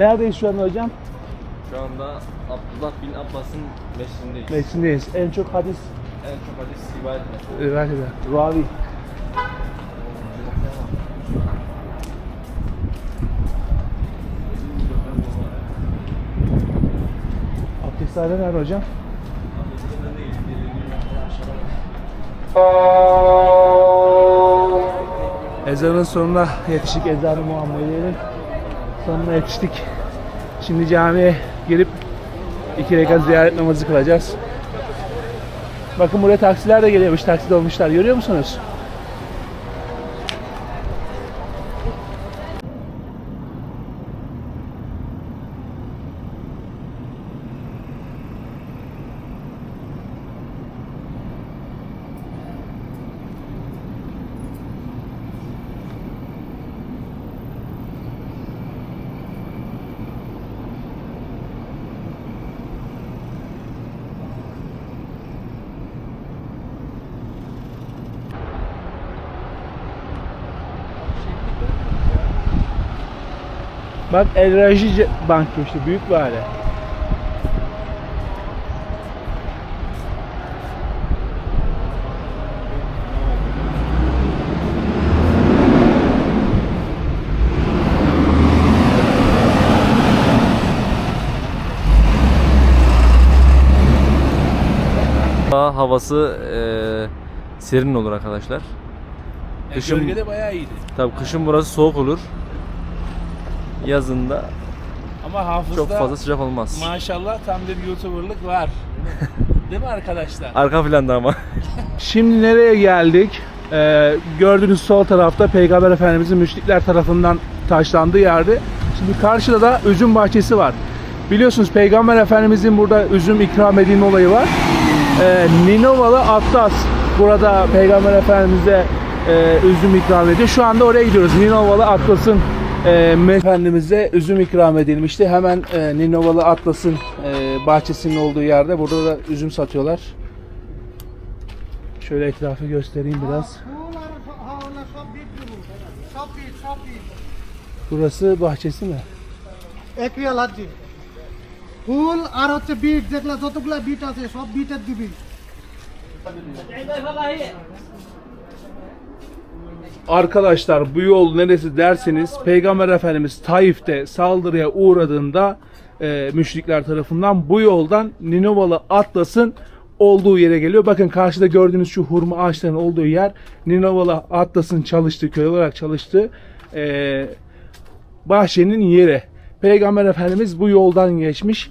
Neredeyiz şu anda hocam? Şu anda Abdullah bin Abbas'ın mescidindeyiz. Meclisindeyiz. En çok hadis En çok hadis rivayet edilen. rivayet eden. Ravi. Abdesthane nerede hocam? Ezanın sonuna yetiştik. Ezan-ı Muhammediye'nin sonuna yetiştik. Şimdi camiye girip iki rekat ziyaret namazı kılacağız. Bakın buraya taksiler de geliyormuş. Taksi dolmuşlar. Görüyor musunuz? Bak El Raji Bank işte büyük bir. Daha havası e, serin olur arkadaşlar. Kışın, Bölgede bayağı iyiydi. tabii kışın burası soğuk olur. Yazında Ama hafızda çok fazla sıcak olmaz. maşallah tam bir YouTuber'lık var. Değil mi arkadaşlar? Arka planda ama. Şimdi nereye geldik? Ee, gördüğünüz sol tarafta Peygamber Efendimizin müşrikler tarafından taşlandığı yerde. Şimdi karşıda da üzüm bahçesi var. Biliyorsunuz Peygamber Efendimizin burada üzüm ikram edilme olayı var. Ee, Ninovalı Atlas burada Peygamber Efendimiz'e e, üzüm ikram ediyor. Şu anda oraya gidiyoruz. Ninovalı Atlas'ın e, Efendimiz'e üzüm ikram edilmişti. Hemen e, Ninovalı Atlas'ın e, bahçesinin olduğu yerde burada da üzüm satıyorlar. Şöyle etrafı göstereyim biraz. Burası bahçesi mi? একরিয়াল হাজি ফুল আর হচ্ছে বিট যেগুলা যতগুলা বিট আছে সব বিটের দিবি Arkadaşlar bu yol neresi derseniz Peygamber Efendimiz Taif'te saldırıya uğradığında e, müşrikler tarafından bu yoldan Ninovalı Atlas'ın olduğu yere geliyor. Bakın karşıda gördüğünüz şu hurma ağaçlarının olduğu yer Ninovalı Atlas'ın çalıştığı köy olarak çalıştığı e, bahçenin yeri. Peygamber Efendimiz bu yoldan geçmiş.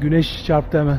Güneş çarptı hemen.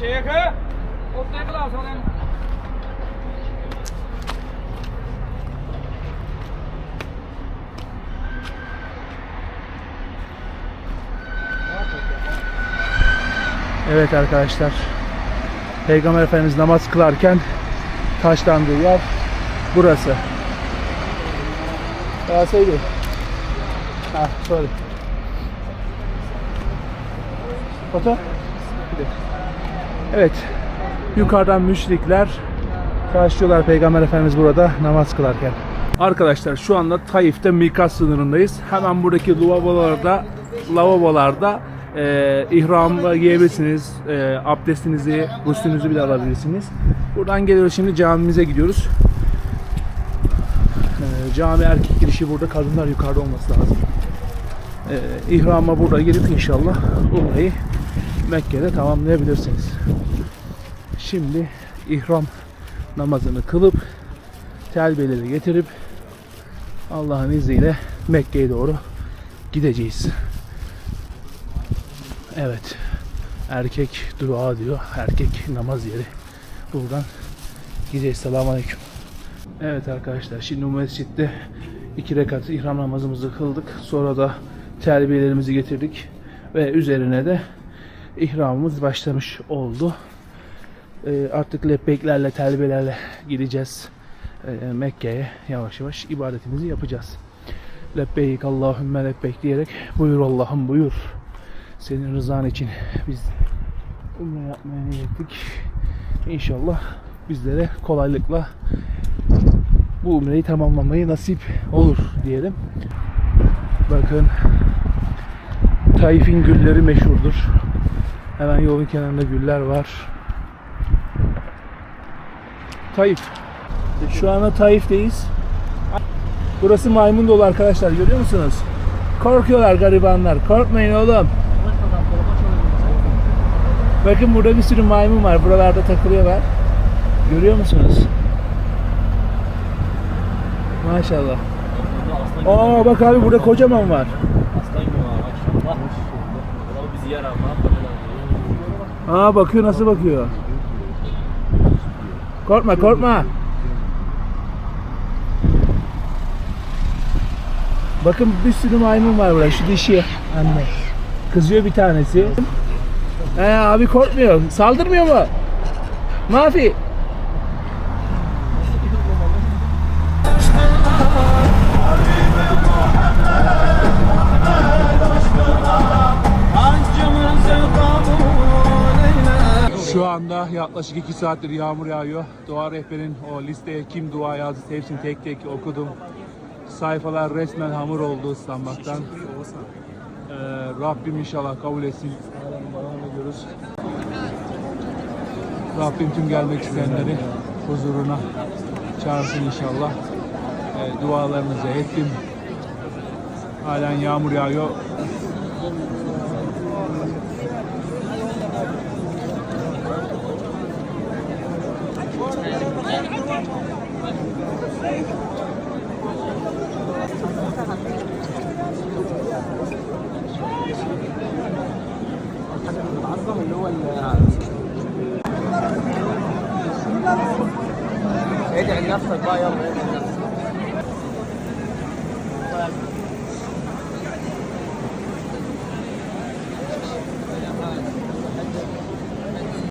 Şeyh, o tekla sana Evet arkadaşlar. Peygamber Efendimiz namaz kılarken taşlandığı yer burası. Ya Seydi. Ha, sorry. Foto. Evet. Yukarıdan müşrikler karşılıyorlar Peygamber Efendimiz burada namaz kılarken. Arkadaşlar şu anda Taif'te Mikas sınırındayız. Hemen buradaki lavabolarda lavabolarda e, ihram giyebilirsiniz. E, abdestinizi, guslünüzü bile alabilirsiniz. Buradan geliyoruz şimdi camimize gidiyoruz. E, cami erkek girişi burada, kadınlar yukarıda olması lazım. E, ihrama burada girip inşallah umreyi Mekke'de tamamlayabilirsiniz. Şimdi ihram namazını kılıp telbeleri getirip Allah'ın izniyle Mekke'ye doğru gideceğiz. Evet. Erkek dua diyor. Erkek namaz yeri. Buradan gideceğiz. Selamun Aleyküm. Evet arkadaşlar şimdi bu mescitte iki rekat ihram namazımızı kıldık. Sonra da telbiyelerimizi getirdik. Ve üzerine de ihramımız başlamış oldu. Ee, artık lebbeklerle, telbelerle gideceğiz e, Mekke'ye yavaş yavaş ibadetimizi yapacağız. Lebbeyk Allahümme lebbeyk diyerek buyur Allah'ım buyur. Senin rızan için biz umre yapmaya niyettik. İnşallah bizlere kolaylıkla bu umreyi tamamlamayı nasip olur diyelim. Bakın Taif'in gülleri meşhurdur. Hemen yolun kenarında güller var. Taif. Şu anda Taif'teyiz. Burası maymun dolu arkadaşlar görüyor musunuz? Korkuyorlar garibanlar. Korkmayın oğlum. Bakın burada bir sürü maymun var. Buralarda takılıyorlar. Görüyor musunuz? Maşallah. Aa bak abi burada kocaman var. Aslan gibi var maşallah. Burada bizi yer yapalım? Aa bakıyor nasıl bakıyor. Korkma korkma. Bakın bir sürü maymun var burada. Şu dişi anne. Kızıyor bir tanesi. Ee, abi korkmuyor. Saldırmıyor mu? Mafi. Şu anda yaklaşık 2 saattir yağmur yağıyor. Dua rehberin o listeye kim dua yazdı hepsini tek tek okudum. Sayfalar resmen hamur oldu ıslanmaktan. Ee, Rabbim inşallah kabul etsin. Ediyoruz. Rabbim tüm gelmek isteyenleri huzuruna çağırsın inşallah. Ee, dualarınızı ettim. Halen yağmur yağıyor. معظم اللي هو ادعي لنفسك بقى يلا.